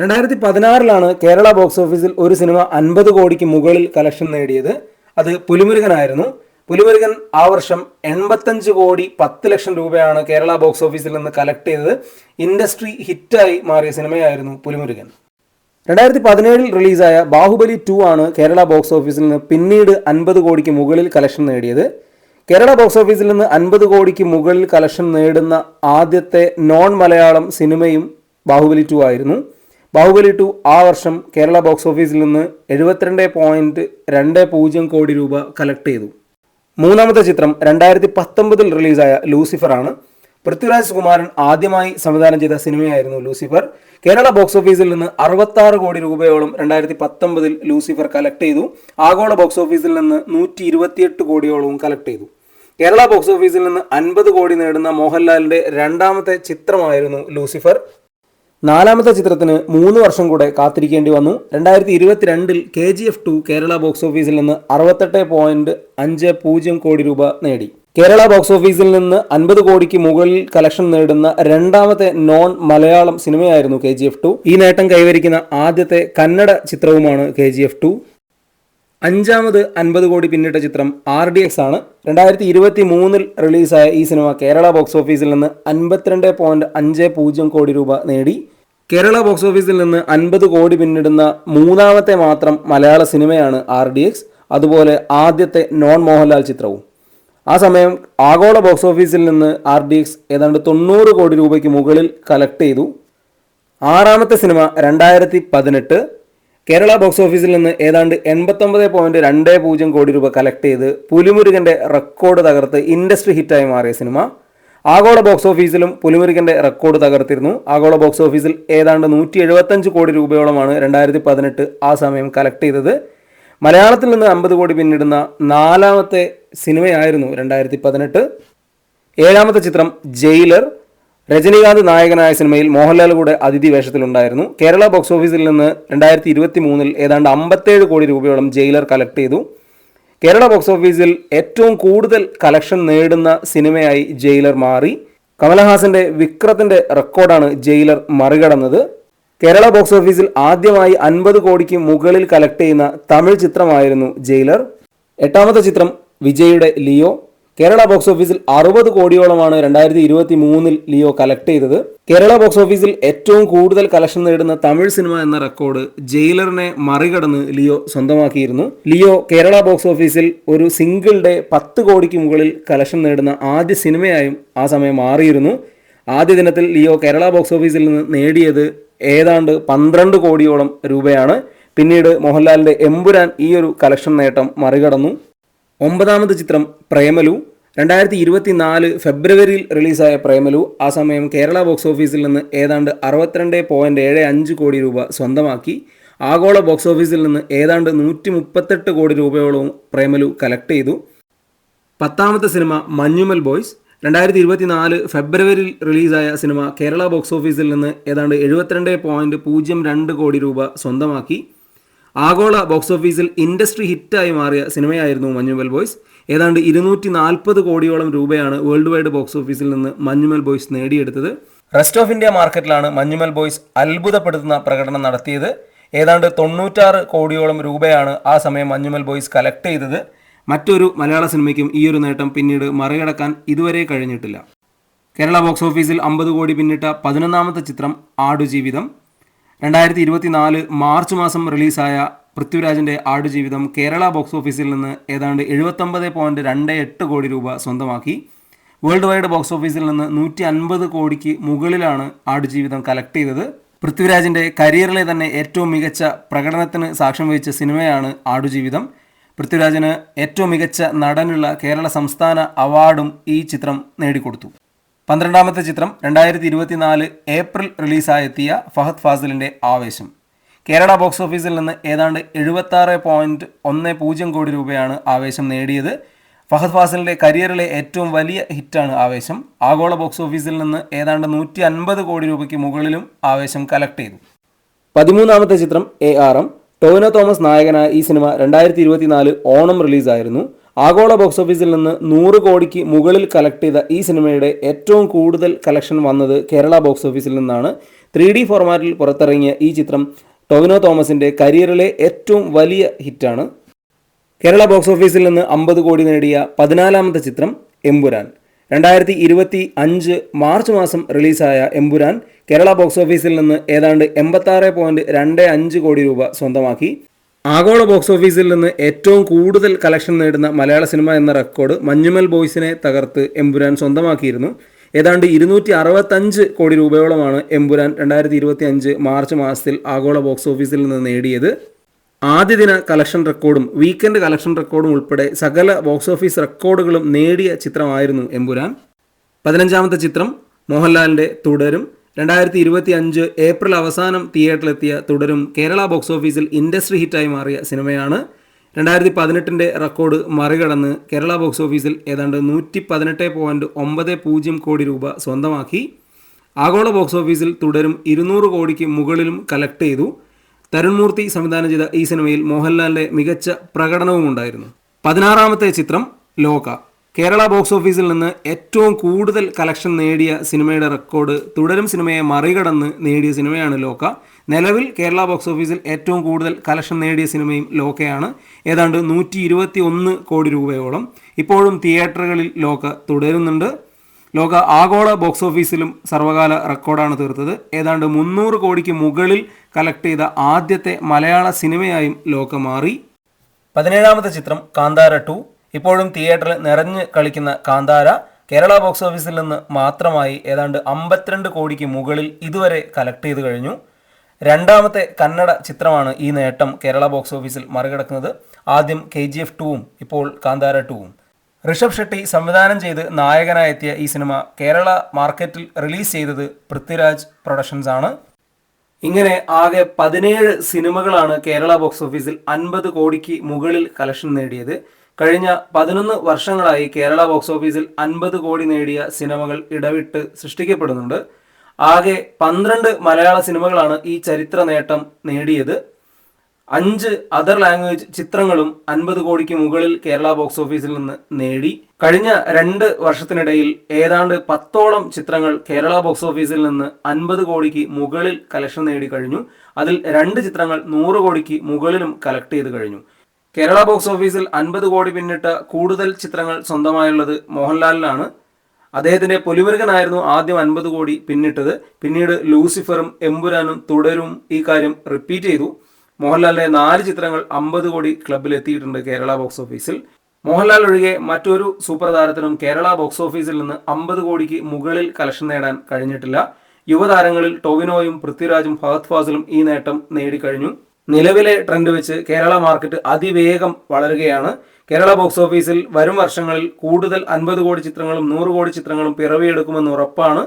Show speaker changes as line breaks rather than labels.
രണ്ടായിരത്തി പതിനാറിലാണ് കേരള ബോക്സ് ഓഫീസിൽ ഒരു സിനിമ അൻപത് കോടിക്ക് മുകളിൽ കളക്ഷൻ നേടിയത്. അത് പുലിമുരുകനായിരുന്നു. പുലിമുരുകൻ ആ വർഷം എൺപത്തഞ്ച് കോടി പത്ത് ലക്ഷം രൂപയാണ് കേരള ബോക്സ് ഓഫീസിൽ നിന്ന് കളക്ട് ചെയ്തത്. ഇൻഡസ്ട്രി ഹിറ്റായി മാറിയ സിനിമയായിരുന്നു പുലിമുരുകൻ. രണ്ടായിരത്തി പതിനേഴിൽ റിലീസായ ബാഹുബലി ടു ആണ് കേരള ബോക്സ് ഓഫീസിൽ നിന്ന് പിന്നീട് അൻപത് കോടിക്ക് മുകളിൽ കളക്ഷൻ നേടിയത്. കേരള ബോക്സ് ഓഫീസിൽ നിന്ന് അൻപത് കോടിക്ക് മുകളിൽ കളക്ഷൻ നേടുന്ന ആദ്യത്തെ നോൺ മലയാളം സിനിമയും ബാഹുബലി ടു ആയിരുന്നു. ബാഹുബലി ടു ആ വർഷം കേരള ബോക്സ് ഓഫീസിൽ നിന്ന് എഴുപത്തിരണ്ട് പോയിന്റ് രണ്ട് പൂജ്യം കോടി രൂപ കളക്ട് ചെയ്തു. മൂന്നാമത്തെ ചിത്രം രണ്ടായിരത്തി പത്തൊമ്പതിൽ റിലീസായ ലൂസിഫർ ആണ്. പൃഥ്വിരാജ് കുമാരൻ ആദ്യമായി സംവിധാനം ചെയ്ത സിനിമയായിരുന്നു ലൂസിഫർ. കേരള ബോക്സ് ഓഫീസിൽ നിന്ന് അറുപത്താറ് കോടി രൂപയോളം രണ്ടായിരത്തി പത്തൊമ്പതിൽ ലൂസിഫർ കളക്ട് ചെയ്തു. ആഗോള ബോക്സ് ഓഫീസിൽ നിന്ന് നൂറ്റി ഇരുപത്തിയെട്ട് കോടിയോളവും കളക്ട് ചെയ്തു. കേരള ബോക്സ് ഓഫീസിൽ നിന്ന് അൻപത് കോടി നേടുന്ന മോഹൻലാലിന്റെ രണ്ടാമത്തെ ചിത്രമായിരുന്നു ലൂസിഫർ. നാലാമത്തെ ചിത്രത്തിന് മൂന്ന് വർഷം കൂടെ കാത്തിരിക്കേണ്ടി വന്നു. രണ്ടായിരത്തി ഇരുപത്തിരണ്ടിൽ K G F two Kerala box ഓഫീസിൽ നിന്ന് അറുപത്തെട്ട് പോയിന്റ് അഞ്ച് പൂജ്യം കോടി രൂപ നേടി. കേരള ബോക്സ് ഓഫീസിൽ നിന്ന് അൻപത് കോടിക്ക് മുകളിൽ കളക്ഷൻ നേടുന്ന രണ്ടാമത്തെ നോൺ മലയാളം സിനിമയായിരുന്നു കെ ജി എഫ് ടു. ഈ നേട്ടം കൈവരിക്കുന്ന ആദ്യത്തെ കന്നഡ ചിത്രവുമാണ് കെ ജി എഫ് ടു. അഞ്ചാമത് അൻപത് കോടി പിന്നിട്ട ചിത്രം ആർ ഡി എക്സ് ആണ്. രണ്ടായിരത്തി ഇരുപത്തി മൂന്നിൽ റിലീസായ ഈ സിനിമ കേരള ബോക്സ് ഓഫീസിൽ നിന്ന് അൻപത്തിരണ്ട് പോയിന്റ് അഞ്ച് പൂജ്യം കോടി രൂപ നേടി. കേരള ബോക്സ് ഓഫീസിൽ നിന്ന് അൻപത് കോടി പിന്നിടുന്ന മൂന്നാമത്തെ മാത്രം മലയാള സിനിമയാണ് ആർ ഡി എക്സ് അതുപോലെ ആദ്യത്തെ നോൺ മോഹൻലാൽ ചിത്രവും. ആ സമയം ആഗോള ബോക്സ് ഓഫീസിൽ നിന്ന് ആർ ഡി എക്സ് ഏതാണ്ട് തൊണ്ണൂറ് കോടി രൂപയ്ക്ക് മുകളിൽ കളക്ട് ചെയ്തു. ആറാമത്തെ സിനിമ രണ്ടായിരത്തി പതിനെട്ട് കേരള ബോക്സ് ഓഫീസിൽ നിന്ന് ഏതാണ്ട് എൺപത്തൊമ്പത് പോയിന്റ് രണ്ട് പൂജ്യം കോടി രൂപ കളക്ട് ചെയ്ത് പുലിമുരുകന്റെ റെക്കോർഡ് തകർത്ത് ഇൻഡസ്ട്രി ഹിറ്റായി മാറിയ സിനിമ ആഗോള ബോക്സ് ഓഫീസിലും പുലിമുരുകന്റെ റെക്കോർഡ് തകർത്തിരുന്നു. ആഗോള ബോക്സ് ഓഫീസിൽ ഏതാണ്ട് നൂറ്റി എഴുപത്തഞ്ച് കോടി രൂപയോളമാണ് രണ്ടായിരത്തി പതിനെട്ട് ആ സമയം കളക്ട് ചെയ്തത്. മലയാളത്തിൽ നിന്ന് അമ്പത് കോടി പിന്നിടുന്ന നാലാമത്തെ സിനിമയായിരുന്നു രണ്ടായിരത്തി പതിനെട്ട് ഏഴാമത്തെ ചിത്രം ജയിലർ. രജനീകാന്ത് നായകനായ സിനിമയിൽ മോഹൻലാൽ കൂടെ അതിഥി വേഷത്തിലുണ്ടായിരുന്നു. കേരള ബോക്സ് ഓഫീസിൽ നിന്ന് രണ്ടായിരത്തി ഇരുപത്തി മൂന്നിൽ ഏതാണ്ട് അമ്പത്തേഴ് കോടി രൂപയോളം ജയിലർ കളക്ട് ചെയ്തു. കേരള ബോക്സ് ഓഫീസിൽ ഏറ്റവും കൂടുതൽ കളക്ഷൻ നേടുന്ന സിനിമയായി ജയിലർ മാറി. കമലഹാസന്റെ വിക്രത്തിന്റെ റെക്കോർഡാണ് ജയിലർ മറികടന്നത്. കേരള ബോക്സ് ഓഫീസിൽ ആദ്യമായി അൻപത് കോടിക്ക് മുകളിൽ കളക്ട് ചെയ്യുന്ന തമിഴ് ചിത്രമായിരുന്നു ജയിലർ എട്ടാമത്തെ ചിത്രം വിജയുടെ ലിയോ. കേരള ബോക്സ് ഓഫീസിൽ അറുപത് കോടിയോളമാണ് രണ്ടായിരത്തി ഇരുപത്തി മൂന്നിൽ ലിയോ കളക്ട് ചെയ്തത്. കേരള ബോക്സ് ഓഫീസിൽ ഏറ്റവും കൂടുതൽ കളക്ഷൻ നേടുന്ന തമിഴ് സിനിമ എന്ന റെക്കോർഡ് ജയിലറിനെ മറികടന്ന് ലിയോ സ്വന്തമാക്കിയിരുന്നു. ലിയോ കേരള ബോക്സ് ഓഫീസിൽ ഒരു സിംഗിൾ ഡേ പത്ത് കോടിക്ക് മുകളിൽ കളക്ഷൻ നേടുന്ന ആദ്യ സിനിമയായും ആ സമയം മാറിയിരുന്നു. ആദ്യ ദിനത്തിൽ ലിയോ കേരള ബോക്സ് ഓഫീസിൽ നിന്ന് നേടിയത് ഏതാണ്ട് പന്ത്രണ്ട് കോടിയോളം രൂപയാണ്. പിന്നീട് മോഹൻലാലിന്റെ എമ്പുരാൻ ഈ ഒരു കളക്ഷൻ നേട്ടം മറികടന്നു. ഒമ്പതാമത് ചിത്രം പ്രേമലു. രണ്ടായിരത്തി ഇരുപത്തി നാല് ഫെബ്രുവരിയിൽ റിലീസായ പ്രേമലു. ആ സമയം കേരള ബോക്സ് ഓഫീസിൽ നിന്ന് ഏതാണ്ട് അറുപത്തിരണ്ട് പോയിന്റ് ഏഴ് അഞ്ച് കോടി രൂപ സ്വന്തമാക്കി. ആഗോള ബോക്സ് ഓഫീസിൽ നിന്ന് ഏതാണ്ട് നൂറ്റി മുപ്പത്തെട്ട് കോടി രൂപയോളവും പ്രേമലു കലക്ട് ചെയ്തു. പത്താമത്തെ സിനിമ മഞ്ഞുമൽ ബോയ്സ്. രണ്ടായിരത്തി ഇരുപത്തി നാല് ഫെബ്രുവരിയിൽ റിലീസായ സിനിമ കേരള ബോക്സ് ഓഫീസിൽ നിന്ന് ഏതാണ്ട് എഴുപത്തിരണ്ട് പോയിന്റ് പൂജ്യം രണ്ട് കോടി രൂപ സ്വന്തമാക്കി. ആഗോള ബോക്സ് ഓഫീസിൽ ഇൻഡസ്ട്രി ഹിറ്റായി മാറിയ സിനിമയായിരുന്നു മഞ്ഞുമൽ ബോയ്സ്. ഏതാണ്ട് ഇരുന്നൂറ്റി നാൽപ്പത് കോടിയോളം രൂപയാണ് വേൾഡ് വൈഡ് ബോക്സ് ഓഫീസിൽ നിന്ന് മഞ്ഞുമൽ ബോയ്സ് നേടിയെടുത്തത്. റെസ്റ്റ് ഓഫ് ഇന്ത്യ മാർക്കറ്റിലാണ് മഞ്ഞുമൽ ബോയ്സ് അത്ഭുതപ്പെടുത്തുന്ന പ്രകടനം നടത്തിയത്. ഏതാണ്ട് തൊണ്ണൂറ്റാറ് കോടിയോളം രൂപയാണ് ആ സമയം മഞ്ഞുമൽ ബോയ്സ് കലക്ട് ചെയ്തത്. മറ്റൊരു മലയാള സിനിമയ്ക്കും ഈ ഒരു നേട്ടം പിന്നീട് മറികടക്കാൻ ഇതുവരെ കഴിഞ്ഞിട്ടില്ല. കേരള ബോക്സ് ഓഫീസിൽ അമ്പത് കോടി പിന്നിട്ട പതിനൊന്നാമത്തെ ചിത്രം ആടുജീവിതം. രണ്ടായിരത്തി ഇരുപത്തിനാല് മാർച്ച് മാസം റിലീസായ പൃഥ്വിരാജിന്റെ ആടുജീവിതം കേരള ബോക്സ് ഓഫീസിൽ നിന്ന് ഏതാണ്ട് എഴുപത്തൊമ്പത് പോയിന്റ് രണ്ട് എട്ട് കോടി രൂപ സ്വന്തമാക്കി. വേൾഡ് വൈഡ് ബോക്സ് ഓഫീസിൽ നിന്ന് നൂറ്റി അൻപത് കോടിക്ക് മുകളിലാണ് ആടുജീവിതം കളക്ട് ചെയ്തത്. പൃഥ്വിരാജിന്റെ കരിയറിലെ തന്നെ ഏറ്റവും മികച്ച പ്രകടനത്തിന് സാക്ഷ്യം വഹിച്ച സിനിമയാണ് ആടുജീവിതം. പൃഥ്വിരാജിന് ഏറ്റവും മികച്ച നടനുള്ള കേരള സംസ്ഥാന അവാർഡും ഈ ചിത്രം നേടിക്കൊടുത്തു. പന്ത്രണ്ടാമത്തെ ചിത്രം രണ്ടായിരത്തി ഇരുപത്തിനാല് ഏപ്രിൽ റിലീസായെത്തിയ ഫഹദ് ഫാസിലിന്റെ ആവേശം. കേരള ബോക്സ് ഓഫീസിൽ നിന്ന് ഏതാണ്ട് എഴുപത്താറ് പോയിന്റ് ഒന്ന് പൂജ്യം കോടി രൂപയാണ് ആവേശം നേടിയത്. ഫഹദ് ഫാസിലിന്റെ കരിയറിലെ ഏറ്റവും വലിയ ഹിറ്റാണ് ആവേശം. ആഗോള ബോക്സ് ഓഫീസിൽ നിന്ന് ഏതാണ്ട് നൂറ്റി അൻപത് കോടി രൂപയ്ക്ക് മുകളിലും ആവേശം കലക്ട് ചെയ്തു. പതിമൂന്നാമത്തെ ചിത്രം A R M Tovino Thomas നായകനായ ഈ സിനിമ രണ്ടായിരത്തി ഇരുപത്തിനാല് ഓണം റിലീസായിരുന്നു. ആഗോള ബോക്സ് ഓഫീസിൽ നിന്ന് നൂറ് കോടിക്ക് മുകളിൽ കളക്ട് ചെയ്ത ഈ സിനിമയുടെ ഏറ്റവും കൂടുതൽ കളക്ഷൻ വന്നത് കേരള ബോക്സ് ഓഫീസിൽ നിന്നാണ്. ത്രീ ഡി ഫോർമാറ്റിൽ പുറത്തിറങ്ങിയ ഈ ചിത്രം ടൊവിനോ തോമസിന്റെ കരിയറിലെ ഏറ്റവും വലിയ ഹിറ്റാണ് കേരള ബോക്സ് ഓഫീസിൽ നിന്ന് അമ്പത് കോടി നേടിയ പതിനാലാമത്തെ ചിത്രം എമ്പുരാൻ. രണ്ടായിരത്തി ഇരുപത്തി അഞ്ച് മാർച്ച് മാസം റിലീസായ എമ്പുരാൻ കേരള ബോക്സ് ഓഫീസിൽ നിന്ന് ഏതാണ്ട് എൺപത്താറ് പോയിന്റ് രണ്ട് അഞ്ച് കോടി രൂപ സ്വന്തമാക്കി. ആഗോള ബോക്സ് ഓഫീസിൽ നിന്ന് ഏറ്റവും കൂടുതൽ കളക്ഷൻ നേടുന്ന മലയാള സിനിമ എന്ന റെക്കോർഡ് മഞ്ഞുമൽ ബോയ്സിനെ തകർത്ത് എമ്പുരാൻ സ്വന്തമാക്കിയിരുന്നു. ഏതാണ്ട് ഇരുന്നൂറ്റി അറുപത്തഞ്ച് കോടി രൂപയോളമാണ് എമ്പുരാൻ രണ്ടായിരത്തി ഇരുപത്തി അഞ്ച് മാർച്ച് മാസത്തിൽ ആഗോള ബോക്സ് ഓഫീസിൽ നിന്ന് നേടിയത്. ആദ്യ ദിന കളക്ഷൻ റെക്കോർഡും വീക്കെൻഡ് കളക്ഷൻ റെക്കോർഡും ഉൾപ്പെടെ സകല ബോക്സ് ഓഫീസ് റെക്കോർഡുകളും നേടിയ ചിത്രമായിരുന്നു എമ്പുരാൻ പതിനഞ്ചാമത്തെ ചിത്രം മോഹൻലാലിന്റെ തുടരും. രണ്ടായിരത്തി ഇരുപത്തി അഞ്ച് ഏപ്രിൽ അവസാനം തിയേറ്ററിലെത്തിയ തുടരും കേരള ബോക്സ് ഓഫീസിൽ ഇൻഡസ്ട്രി ഹിറ്റായി മാറിയ സിനിമയാണ്. രണ്ടായിരത്തി പതിനെട്ടിന്റെ റെക്കോർഡ് മറികടന്ന് കേരള ബോക്സ് ഓഫീസിൽ ഏതാണ്ട് നൂറ്റി പതിനെട്ട് പോയിന്റ് ഒമ്പത് പൂജ്യം കോടി രൂപ സ്വന്തമാക്കി. ആഗോള ബോക്സ് ഓഫീസിൽ തുടരും ഇരുന്നൂറ് കോടിക്ക് മുകളിലും കലക്ട് ചെയ്തു. തരുൺമൂർത്തി സംവിധാനം ചെയ്ത ഈ സിനിമയിൽ മോഹൻലാലിന്റെ മികച്ച പ്രകടനവും ഉണ്ടായിരുന്നു. പതിനാറാമത്തെ ചിത്രം ലോക. കേരള ബോക്സ് ഓഫീസിൽ നിന്ന് ഏറ്റവും കൂടുതൽ കളക്ഷൻ നേടിയ സിനിമയുടെ റെക്കോർഡ് തുടരും സിനിമയെ മറികടന്ന് നേടിയ സിനിമയാണ് ലോക നിലവിൽ കേരള ബോക്സ് ഓഫീസിൽ ഏറ്റവും കൂടുതൽ കളക്ഷൻ നേടിയ സിനിമയും ലോകയാണ് ഏതാണ്ട് നൂറ്റി ഇരുപത്തി ഒന്ന് കോടി രൂപയോളം. ഇപ്പോഴും തിയേറ്ററുകളിൽ ലോക തുടരുന്നുണ്ട്. ലോക ആഗോള ബോക്സ് ഓഫീസിലും സർവകാല റെക്കോർഡാണ് തീർത്തത്. ഏതാണ്ട് മുന്നൂറ് കോടിക്ക് മുകളിൽ കളക്ട് ചെയ്ത ആദ്യത്തെ മലയാള സിനിമയായും ലോക മാറി. പതിനേഴാമത്തെ ചിത്രം കാന്താര ടു ഇപ്പോഴും തിയേറ്ററിൽ നിറഞ്ഞ് കളിക്കുന്ന കാന്താര കേരള ബോക്സ് ഓഫീസിൽ നിന്ന് മാത്രമായി ഏതാണ്ട് അമ്പത്തിരണ്ട് കോടിക്ക് മുകളിൽ ഇതുവരെ കളക്ട് ചെയ്തു കഴിഞ്ഞു. രണ്ടാമത്തെ കന്നഡ ചിത്രമാണ് ഈ നേട്ടം കേരള ബോക്സ് ഓഫീസിൽ മറികടക്കുന്നത്. ആദ്യം കെ ജി എഫ് ടുവും ഇപ്പോൾ കാന്താര ടുവും. ഋഷഭ് ഷെട്ടി സംവിധാനം ചെയ്ത് നായകനായെത്തിയ ഈ സിനിമ കേരള മാർക്കറ്റിൽ റിലീസ് ചെയ്തത് പൃഥ്വിരാജ് പ്രൊഡക്ഷൻസ് ആണ്. ഇങ്ങനെ ആകെ പതിനേഴ് സിനിമകളാണ് കേരള ബോക്സ് ഓഫീസിൽ അൻപത് കോടിക്ക് മുകളിൽ കലക്ഷൻ നേടിയത്. കഴിഞ്ഞ പതിനൊന്ന് വർഷങ്ങളായി കേരള ബോക്സ് ഓഫീസിൽ അൻപത് കോടി നേടിയ സിനിമകൾ ഇടവിട്ട് സൃഷ്ടിക്കപ്പെടുന്നുണ്ട്. ആകെ പന്ത്രണ്ട് മലയാള സിനിമകളാണ് ഈ ചരിത്ര നേട്ടം നേടിയത്. അഞ്ച് അതർ ലാംഗ്വേജ് ചിത്രങ്ങളും അൻപത് കോടിക്ക് മുകളിൽ കേരള ബോക്സ് ഓഫീസിൽ നിന്ന് നേടി. കഴിഞ്ഞ രണ്ട് വർഷത്തിനിടയിൽ ഏതാണ്ട് പത്തോളം ചിത്രങ്ങൾ കേരള ബോക്സ് ഓഫീസിൽ നിന്ന് അൻപത് കോടിക്ക് മുകളിൽ കലക്ഷൻ നേടി കഴിഞ്ഞു. അതിൽ രണ്ട് ചിത്രങ്ങൾ നൂറ് കോടിക്ക് മുകളിലും കലക്ട് ചെയ്ത് കഴിഞ്ഞു. കേരള ബോക്സ് ഓഫീസിൽ അൻപത് കോടി പിന്നിട്ട കൂടുതൽ ചിത്രങ്ങൾ സ്വന്തമായുള്ളത് മോഹൻലാലിനാണ്. അദ്ദേഹത്തിന്റെ പൊലിമുരുകനായിരുന്നു ആദ്യം അൻപത് കോടി പിന്നിട്ടത്. പിന്നീട് ലൂസിഫറും എമ്പുരാനും തുടരും ഈ കാര്യം റിപ്പീറ്റ് ചെയ്തു. മോഹൻലാലിന്റെ നാല് ചിത്രങ്ങൾ അമ്പത് കോടി ക്ലബിൽ എത്തിയിട്ടുണ്ട് കേരള ബോക്സ് ഓഫീസിൽ. മോഹൻലാൽ ഒഴികെ മറ്റൊരു സൂപ്പർ താരത്തിനും കേരള ബോക്സ് ഓഫീസിൽ നിന്ന് അമ്പത് കോടിക്ക് മുകളിൽ കലക്ഷൻ നേടാൻ കഴിഞ്ഞിട്ടില്ല. യുവതാരങ്ങളിൽ ടോവിനോയും പൃഥ്വിരാജും ഫഹദ് ഫാസിലും ഈ നേട്ടം നേടിക്കഴിഞ്ഞു. നിലവിലെ ട്രെൻഡ് വെച്ച് കേരള മാർക്കറ്റ് അതിവേഗം വളരുകയാണ്. കേരള ബോക്സ് ഓഫീസിൽ വരും വർഷങ്ങളിൽ കൂടുതൽ അൻപത് കോടി ചിത്രങ്ങളും നൂറ് കോടി ചിത്രങ്ങളും പിറവിയെടുക്കുമെന്ന് ഉറപ്പാണ്.